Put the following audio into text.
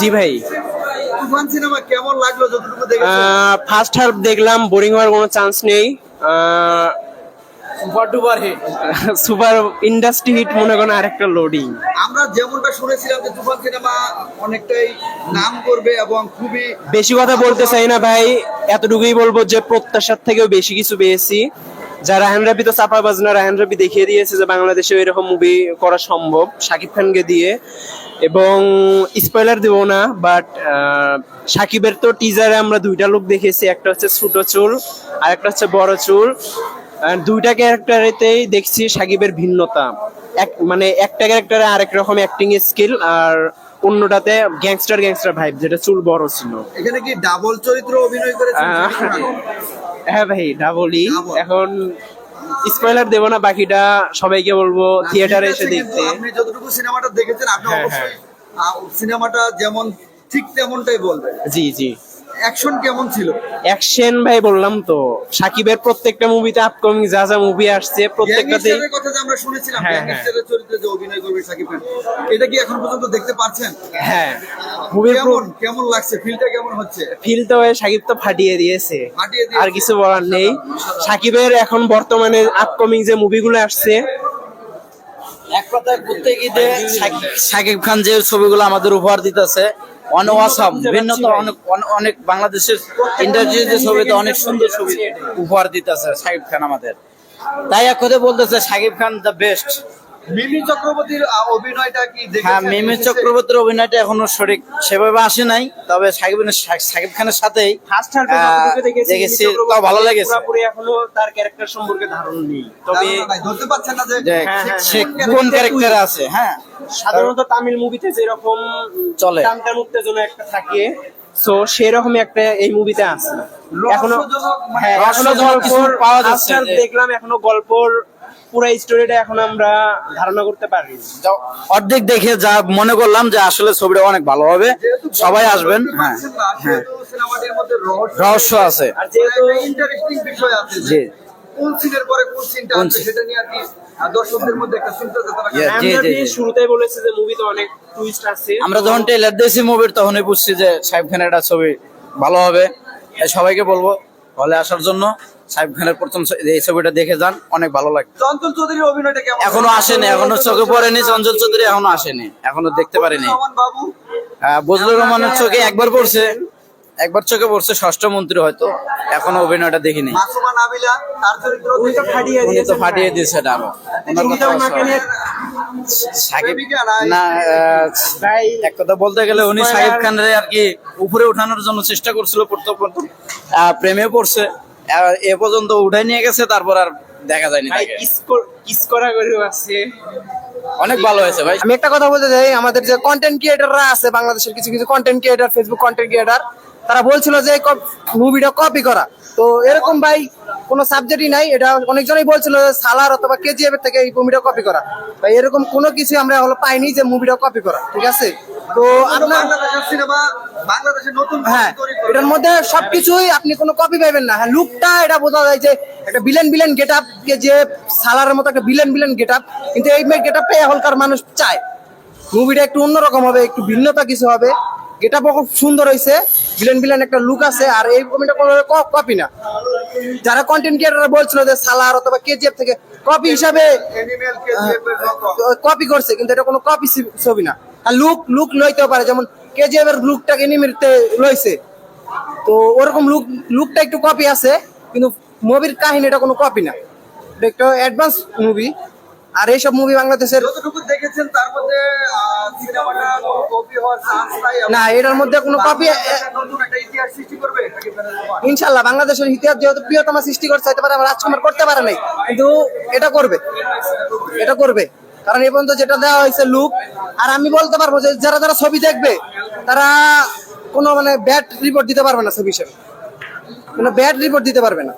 জি ভাই। তুফান সিনেমা কেমন লাগল যতটুকু ফার্স্ট হাফ দেখলাম বোরিং হওয়ার কোনো চান্স নেই। Super duper hit super industry hit মনে করেন আরেকটা লোডিং আমরা যেমনটা শুনেছিলাম যে তুফান সিনেমা অনেকটাই নাম করবে এবং খুবই বেশি কথা বলতে চাই না ভাই এতটুকুই বলব যে প্রত্যাশার থেকেও বেশি কিছু পেয়েছি। যা রাহান রাবি তো চাপা বাজনা রাহান রাবি দেখিয়ে দিয়েছে যে বাংলাদেশে এরকম মুভি করা সম্ভব শাকিব খানকে দিয়ে। এবং স্পয়লার দেবো না বাট সাকিবের তো টিজারে আমরা দুইটা লোক দেখেছি একটা হচ্ছে ছোট চুল আর একটা হচ্ছে বড় চুল। দুইটা ক্যারেক্টারেতেই দেখছি সাকিবের ভিন্নতা। এক মানে একটা ক্যারেক্টারে আরেক রকম অ্যাক্টিং স্কিল আর অন্যটাতে গ্যাংস্টার গ্যাংস্টার ভাইব যেটা চুল বড় ছিল। এখানে কি ডাবল চরিত্র অভিনয় করেছেন? আহ, হ্যাঁ ভাই ডাবলই। এখন স্পয়লার দেব না বাকিটা সবাইকে বলব থিয়েটারে এসে দেখতে। আপনি যতটুকু সিনেমাটা দেখেছেন আপনি হ্যাঁ, অবশ্যই সিনেমাটা যেমন ঠিক তেমনটাই বলবেন। জি জি। অ্যাকশন কেমন ছিল? অ্যাকশন ভাই বললাম তো সাকিবের প্রত্যেকটা মুভিতে আপকামিং যা যা মুভি আসছে প্রত্যেকটাতেই গ্যাংস্টারের কথা যে আমরা শুনেছিলাম হ্যাঁ, হ্যাঁ। গ্যাংস্টারের চরিত্রে যে অভিনয় করবে খান এটা কি এখন পর্যন্ত দেখতে পাচ্ছেন? হ্যাঁ মুভির কেমন কেমন লাগছে? ফিলটা কেমন হচ্ছে? ফিল তো ভাই সাকিব তো ফাটিয়ে দিয়েছে। আর কিছু বলার নেই। সাকিবের এখন বর্তমানে আপকামিং যে মুভিগুলো আসছে এক কথায় ঘুরতে গিয়ে সাকিব খান যে ছবিগুলো আমাদের উপহার দিতেছে অনেক অসাম ভিন্নতা অনেক অনেক- বাংলাদেশের ইন্ডাস্ট্রি যে ছবিতে অনেক সুন্দর ছবি উপহার দিতেছে সাকিব খান আমাদের। তাই এক কথা বলতেছে সাকিব খান দ্য বেস্ট মিমি চক্রবর্তীর অভিনয়টা কি হ্যাঁ মিমি চক্রবর্তীর অভিনয়টা এখনও সঠিক সেভাবে আসে নাই তবে সাকিব সাকিব খানের সাথেই দেখেছি তাও ভালো লেগেছে। পুরোপুরি এখনও তার ক্যারেক্টার সম্পর্কে ধারণা নেই। তবে ধরতে পারছেন না যে হ্যাঁ, হ্যাঁ, সে হ্যাঁ। কোন ক্যারেক্টারে আছে হ্যাঁ। সাধারণত তামিল মুভিতে যেরকম চলে। উত্তেজনা একটা থাকে সো সেরকমই একটা এই মুভিতে আছে। এখনও হ্যাঁ এখনও গল্পর দেখলাম এখনও গল্পর পুরো স্টোরিটা এখন আমরা ধারণা করতে পারি। অর্ধেক দেখে যা মনে করলাম যে আসলে ছবিটা অনেক ভালো হবে। সবাই আসবেন হ্যাঁ মধ্যে রহস্য আছে। আর যেহেতু ইন্টারেস্টিং বিষয় আছে যে জি। কোন সিনের পরে কোন সিনটা আছে সেটা নিয়ে আর কি দর্শকদের মধ্যে একটা চিন্তা চেতনা Yeah. জি, আমরা জি, দিয়ে জি। শুরুতেই বলেছে যে মুভিতে অনেক টুইস্ট আছে। আমরা যখন ট্রেলার দিয়েছি মুভির তখনই বুঝছি যে সাহেব খানের একটা ছবি ভালো হবে। সবাইকে বলব হলে আসার জন্য সাহেব খানের প্রথম এই ছবিটা দেখে যান অনেক ভালো লাগে চঞ্চল চৌধুরীর অভিনয়টা কেমন? এখনও আসেনি এখনও চোখে পড়েনি চঞ্চল চৌধুরী এখনও আসেনি এখনও দেখতে পারিনি। বজলুর রহমানের চোখে একবার পড়ছে। একবার চোখে পড়ছে ষষ্ঠ মন্ত্রী হয়তো এখনও অভিনয়টা দেখিনি। মাসুমা নাবিলা তার চরিত্র উনি তো ফাটিয়ে দিয়েছে সাকিব না এক কথা বলতে গেলে উনি সাকিব খানের আর কি উপরে উঠানোর জন্য চেষ্টা করছিল প্রথম প্রথম আহ, প্রেমে পড়ছে। আহ, এ পর্যন্ত উঠাই নিয়ে গেছে তারপর আর দেখা যায়নি কিস করা করে আছে অনেক ভালো হয়েছে ভাই। আমি একটা কথা বলতে চাই আমাদের যে কন্টেন্ট ক্রিয়েটাররা আছে বাংলাদেশের কিছু কিছু content creator Facebook content creator তারা বলছিল যে মুভিটা কপি করা। তো এরকম ভাই কোনো সাবজেক্টই নাই এটা অনেকজনই বলছিল যে সালার অথবা কেজিএফ এর থেকে এই মুভিটা কপি করা। ভাই এরকম কোনো কিছু আমরা হলো পাইনি যে মুভিটা কপি করা ঠিক আছে? তো আপনার সিনেমা বাংলাদেশের নতুন হ্যাঁ এটার মধ্যে সবকিছুই আপনি কোনো কপি পাইবেন না। হ্যাঁ লুকটা এটা বোঝা যায় যে একটা বিলেন বিলেন গেট আপ যে সালারের মতো একটা বিলেন বিলেন গেট আপ কিন্তু এই গেট আপটা এখনকার মানুষ চায়। মুভিটা একটু অন্যরকম হবে একটু ভিন্নতা কিছু হবে। গেট খুব সুন্দর হয়েছে বিলেন বিলেন একটা লুক আছে আর এই মুভিটা কোনো কপি না। যারা কন্টেন্ট ক্রিয়েটার বলছিল যে সালার অথবা কেজিএফ থেকে কপি হিসাবে। কপি করছে কিন্তু এটা কোনো কপি ছবি না। আর লুক লুক লইতেও পারে যেমন কেজিএফ এর লুকটাকে নিমিরতে লইছে। তো ওরকম লুক লুকটা একটু কপি আছে কিন্তু মুভির কাহিনীটা কোনো কপি না। এটা একটা অ্যাডভান্স মুভি আর এইসব মুভি বাংলাদেশের যতটুকু দেখেছেন তার মধ্যে সিনেমাটা কপি হওয়ার চান্স নাই না এটার মধ্যে কোনো কপি নতুন একটা ইতিহাস সৃষ্টি করবে ইনশাল্লাহ বাংলাদেশের ইতিহাস যেহেতু প্রিয়তমা সৃষ্টি করছে হতে পারে আমার রাজকুমার করতে পারে নাই কিন্তু এটা করবে। এটা করবে। কারণ এই পর্যন্ত যেটা দেওয়া হয়েছে লুক আর আমি বলতে পারব যে যারা যারা ছবি দেখবে তারা কোনো মানে ব্যাড রিপোর্ট দিতে পারবে না ছবি হিসেবে। কোনো ব্যাড রিপোর্ট দিতে পারবে না।